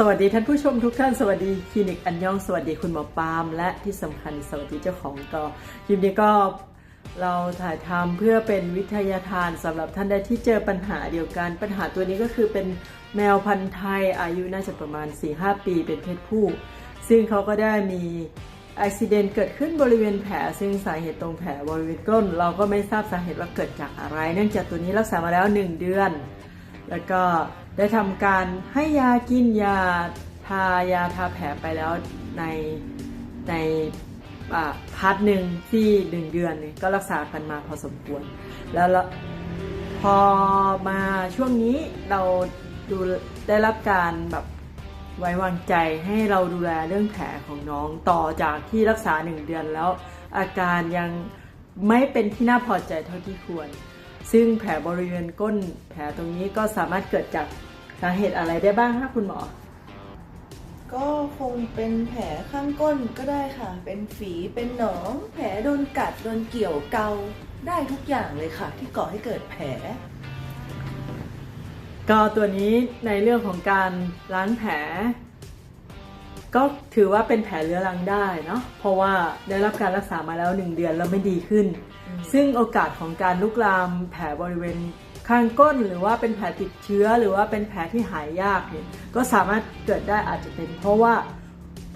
สวัสดีท่านผู้ชมทุกท่านสวัสดีคลินิกอันยองสวัสดีคุณหมอปาล์มและที่สำคัญสวัสดีเจ้าของก็คลิปนี้ก็เราถ่ายทำเพื่อเป็นวิทยาทานสำหรับท่านใดที่เจอปัญหาเดียวกัน ปัญหาตัวนี้ก็คือเป็นแมวพันธุ์ไทยอายุน่าจะประมาณ 4-5 ปีเป็นเพศผู้ ซึ่งเขาก็ได้มีอุบิเหตุเกิดขึ้นบริเวณแผลซึ่งสาเหตุตรงแผลบริเวณก้น เราก็ไม่ทราบสาเหตุว่าเกิดจากอะไร เนื่องจากตัวนี้รักษามาแล้ว 1 เดือน แล้วก็ ได้ทำการให้ยากินยาทายาทาแผลไปแล้วในในอ่าพาร์ทหนึ่งที่หนึ่งเดือนเนี่ยก็รักษากันมาพอสมควร แล้วพอมาช่วงนี้เราดูได้รับการแบบไว้วางใจให้เราดูแลเรื่องแผลของน้องต่อจากที่รักษาหนึ่งเดือนแล้ว อาการยังไม่เป็นที่น่าพอใจเท่าที่ควร ซึ่งแผลบริเวณก้นแผลตรงนี้ก็สามารถเกิดจาก สาเหตุอะไรได้บ้างคะคุณหมอ ก็คงเป็นแผลข้างก้นก็ได้ค่ะ เป็นฝีเป็นหนอง แผลโดนกัดโดนเกี่ยวเกาได้ทุกอย่างเลยค่ะ ที่ก่อให้เกิดแผล ก็ตัวนี้ในเรื่องของการล้างแผล ก็ถือว่าเป็นแผลเรื้อรังได้เนาะเพราะว่าได้รับการรักษามาแล้วหนึ่งเดือนแล้วไม่ดีขึ้นอืมซึ่งโอกาสของการลุกลามแผลบริเวณ ข้างก้นหรือว่าเป็นแผลติดเชื้อหรือว่าเป็นแผลที่หายยากเนี่ยก็สามารถเกิดได้อาจจะเป็นเพราะว่า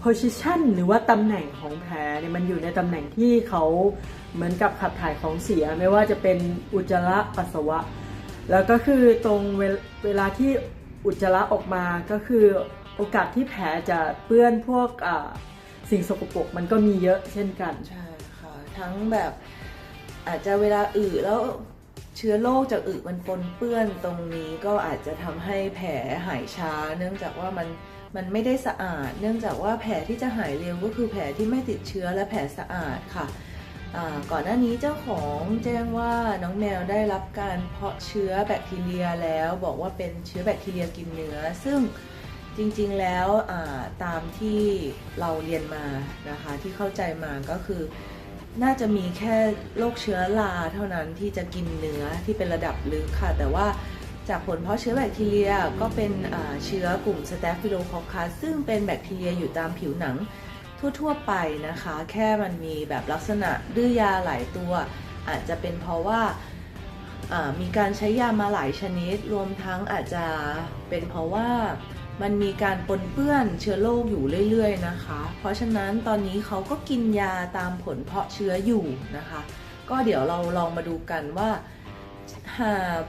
position หรือว่าตำแหน่งของแผลเนี่ยมันอยู่ในตำแหน่งที่เขาเหมือนกับขับถ่ายของเสียไม่ว่าจะเป็นอุจจาระปัสสาวะ แล้วก็คือตรงเวลเวลาที่อุจจาระออกมาก็คือโอกาสที่แผลจะเปื้อนพวกอ่าสิ่งสกปรกมันก็มีเยอะเช่นกัน ใช่ค่ะ ทั้งแบบอาจจะเวลาอึแล้ว เชื้อโรคจากอึมันปนเปื้อนตรงนี้ก็อาจจะทำให้แผลหายช้า เนื่องจากว่ามันมันไม่ได้สะอาด เนื่องจากว่าแผลที่จะหายเร็วก็คือแผลที่ไม่ติดเชื้อและแผลสะอาดค่ะก่อนหน้านี้เจ้าของแจ้งว่าน้องแมวได้รับการเพาะเชื้อแบคทีเรียแล้ว บอกว่าเป็นเชื้อแบคทีเรียกินเนื้อ ซึ่งจริงๆแล้วตามที่เราเรียนมานะคะที่เข้าใจมาก็คือ น่าจะมีแค่โรคเชื้อราเท่านั้นที่จะกินเนื้อที่เป็นระดับลึกค่ะ แต่ว่าจากผลเพราะเชื้อแบคทีเรียก็เป็นเชื้อกลุ่มสเตฟิโลคอคัสซึ่งเป็นแบคทีเรียอยู่ตามผิวหนังทั่ว ๆ ไปนะคะ แค่มันมีแบบลักษณะดื้อยาหลายตัว อาจจะเป็นเพราะว่ามีการใช้ยามาหลายชนิด รวมทั้งอาจจะเป็นเพราะว่า มันมีการปนเปื้อนเชื้อโรคอยู่เรื่อยๆนะคะ เพราะฉะนั้นตอนนี้เขาก็กินยาตามผลเพาะเชื้ออยู่นะคะ ก็เดี๋ยวเราลองมาดูกันว่าหาก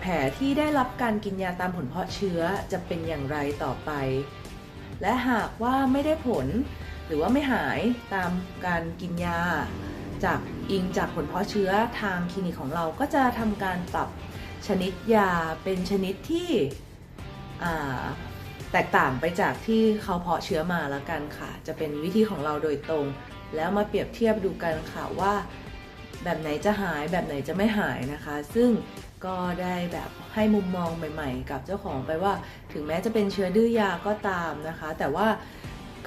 แผลที่ได้รับการกินยาตามผลเพาะเชื้อจะเป็นอย่างไรต่อไป และหากว่าไม่ได้ผลหรือว่าไม่หายตามการกินยา จากอิงจากผลเพาะเชื้อทางคลินิกของเราก็จะทำการปรับชนิดยาเป็นชนิดที่ แตกต่างไปจากที่เขาเพาะเชื้อมาแล้วกันค่ะ จะเป็นวิธีของเราโดยตรง แล้วมาเปรียบเทียบดูกันค่ะว่าแบบไหนจะหายแบบไหนจะไม่หายนะคะ ซึ่งก็ได้แบบให้มุมมองใหม่ๆ กับเจ้าของไปว่า ถึงแม้จะเป็นเชื้อดื้อยาก็ตามนะคะ แต่ว่า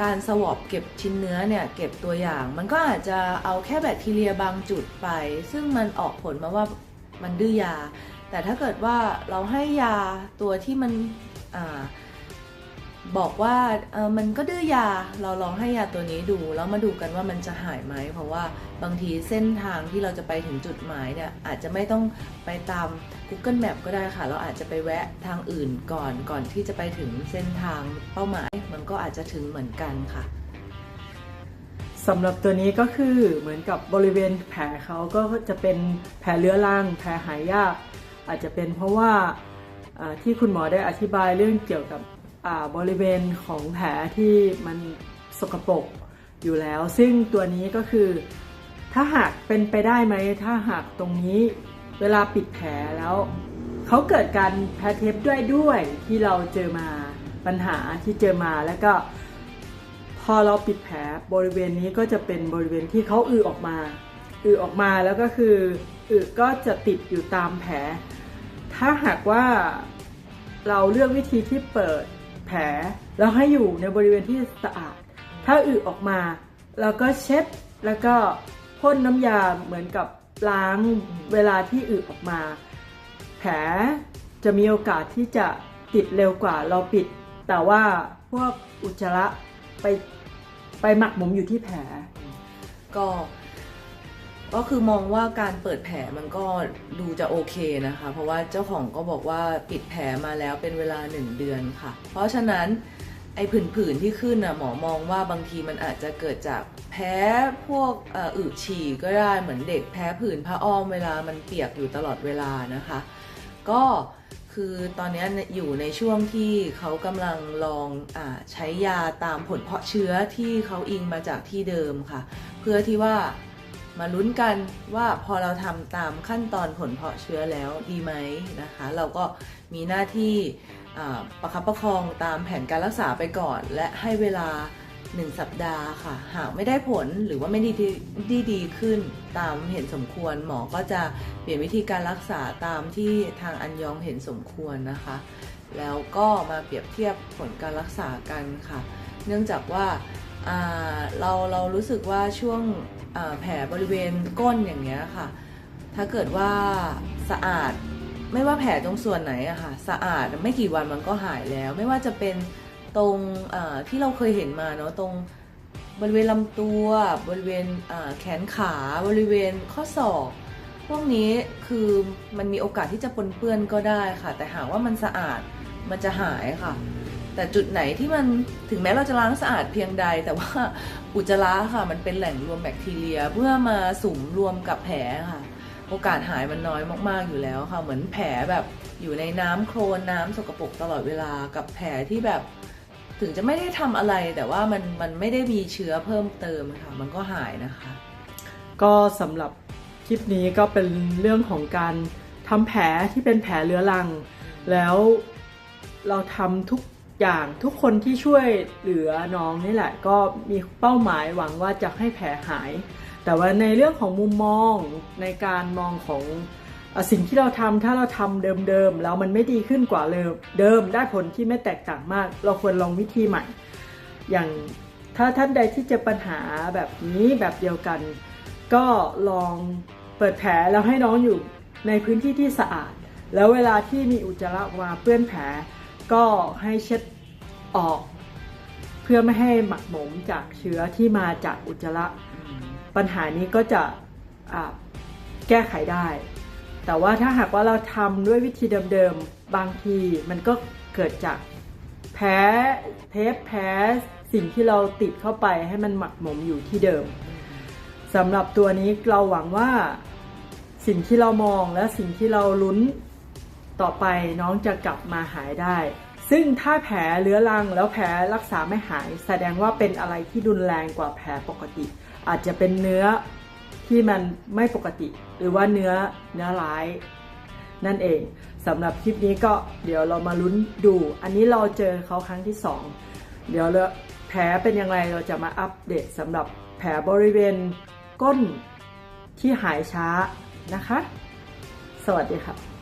การสวอปเก็บชิ้นเนื้อเนี่ยเก็บตัวอย่าง มันก็อาจจะเอาแค่แบคทีเรียบางจุดไป ซึ่งมันออกผลมาว่ามันดื้อยา แต่ถ้าเกิดว่าเราให้ยาตัวที่มันอา บอกว่าเออมันก็ดื้อยาเราลองให้ยาตัวนี้ดู แล้วมาดูกันว่ามันจะหายไหม เพราะว่าบางทีเส้นทางที่เราจะไปถึงจุดหมายเนี่ยอาจจะไม่ต้องไปตาม Google Map ก็ได้ค่ะ เราอาจจะไปแวะทางอื่นก่อนก่อนที่จะไปถึงเส้นทางเป้าหมาย มันก็อาจจะถึงเหมือนกันค่ะสำหรับตัวนี้ก็คือเหมือนกับบริเวณแผลเขาก็จะเป็นแผลเรื้อรังแผลหายยาก อาจจะเป็นเพราะว่าที่คุณหมอได้อธิบายเรื่องเกี่ยวกับ บริเวณของแผลที่มันสกปรกอยู่แล้ว ซึ่งตัวนี้ก็คือ ถ้าหากเป็นไปได้ไหม ถ้าหากตรงนี้เวลาปิดแผลแล้วเขาเกิดการแพ้เทปด้วยด้วยที่เราเจอมาปัญหาที่เจอมาแล้วก็ พอเราปิดแผลบริเวณนี้ก็จะเป็นบริเวณที่เขาอือออกมา อือออกมาแล้วก็คืออือก็จะติดอยู่ตามแผล ถ้าหากว่าเราเลือกวิธีที่เปิด แผล แล้วให้อยู่ในบริเวณที่สะอาด ถ้าอือออกมาเราก็เช็ดแล้วก็พ่นน้ำยาเหมือนกับล้างเวลาที่อือออกมา แผลจะมีโอกาสที่จะติดเร็วกว่าเราปิด แต่ว่าพวกอุจจาระไปไปหมักหมมอยู่ที่แผลก็ ก็คือมองว่าการเปิดแผลมันก็ดูจะโอเคนะคะ เพราะว่าเจ้าของก็บอกว่าปิดแผลมาแล้วเป็นเวลาหนึ่งเดือนค่ะ เพราะฉะนั้นไอ้ผื่นๆที่ขึ้นน่ะหมอมองว่าบางทีมันอาจจะเกิดจากแพ้พวกอ,อึฉี่ก็ได้เหมือนเด็กแพ้ผื่นผ้าอ้อมเวลามันเปียกอยู่ตลอดเวลานะคะ ก็คือตอนนี้อยู่ในช่วงที่เขากำลังลองอใช้ยาตามผลเพาะเชื้อที่เขาอิงมาจากที่เดิมค่ะ เพื่อที่ว่า มาลุ้นกันว่าพอเราทำตามขั้นตอนผลเพาะเชื้อแล้วดีไหมนะคะ เราก็มีหน้าที่ประคับประคองตามแผนการรักษาไปก่อน และให้เวลา 1 สัปดาห์ค่ะ หากไม่ได้ผลหรือว่าไม่ดีดีดีขึ้นตามเห็นสมควร หมอก็จะเปลี่ยนวิธีการรักษาตามที่ทางอันยองเห็นสมควรนะคะ แล้วก็มาเปรียบเทียบผลการรักษากันค่ะ เนื่องจากว่าเราเรารู้สึกว่าช่วง แผลบริเวณก้นอย่างเงี้ยค่ะ ถ้าเกิดว่าสะอาดไม่ว่าแผลตรงส่วนไหนอะค่ะ สะอาดไม่กี่วันมันก็หายแล้ว ไม่ว่าจะเป็นตรงที่เราเคยเห็นมาเนาะตรงบริเวณลำตัวบริเวณแขนขาบริเวณข้อศอกพวกนี้คือมันมีโอกาสที่จะปนเปื้อนก็ได้ค่ะ แต่หากว่ามันสะอาดมันจะหายค่ะ แต่จุดไหนที่มันถึงแม้เราจะล้างสะอาดเพียงใด แต่ว่าอุจจาระค่ะมันเป็นแหล่งรวมแบคทีเรียเพื่อมาสุมรวมกับแผลค่ะ โอกาสหายมันน้อยมากๆอยู่แล้วค่ะ เหมือนแผลแบบอยู่ในน้ำโคลนน้ำสกปรกตลอดเวลากับแผลที่แบบ ถึงจะไม่ได้ทำอะไรแต่ว่ามันมันไม่ได้มีเชื้อเพิ่มเติมค่ะ มันก็หายนะคะ ก็สำหรับคลิปนี้ก็เป็นเรื่องของการทำแผลที่เป็นแผลเรื้อรัง แล้วเราทำทุก อย่างทุกคนที่ช่วยเหลือน้องนี่แหละ ก็มีเป้าหมายหวังว่าจะให้แผลหาย แต่ว่าในเรื่องของมุมมองในการมองของสิ่งที่เราทำถ้าเราทำเดิมๆแล้วมันไม่ดีขึ้นกว่าเดิมเดิมได้ผลที่ไม่แตกต่างมาก เราควรลองวิธีใหม่ อย่างถ้าท่านใดที่เจอปัญหาแบบนี้แบบเดียวกัน ก็ลองเปิดแผลแล้วให้น้องอยู่ในพื้นที่ที่สะอาด แล้วเวลาที่มีอุจจาระออกมาเปื้อนแผล ก็ให้เช็ดออก เพื่อไม่ให้หมักหมมจากเชื้อที่มาจากอุจจาระ ปัญหานี้ก็จะอ่าแก้ไขได้ แต่ว่าถ้าหากว่าเราทำด้วยวิธีเดิมๆ บางทีมันก็เกิดจากแพ้เทปแพ้สิ่งที่เราติดเข้าไปให้มันหมักหมมอยู่ที่เดิมสำหรับตัวนี้เราหวังว่าสิ่งที่เรามองและสิ่งที่เราลุ้น ต่อไปน้องจะกลับมาหายได้ ซึ่งถ้าแผลเรื้อรังแล้วแผลรักษาไม่หาย แสดงว่าเป็นอะไรที่รุนแรงกว่าแผลปกติ อาจจะเป็นเนื้อที่มันไม่ปกติ หรือว่าเนื้อเนื้อร้าย นั่นเองสำหรับคลิปนี้ก็เดี๋ยวเรามาลุ้นดู อันนี้เราเจอเขาครั้งที่สองเดี๋ยวแผลเป็นยังไงเราจะมาอัปเดตสำหรับแผลบริเวณก้นที่หายช้านะคะ สวัสดีค่ะ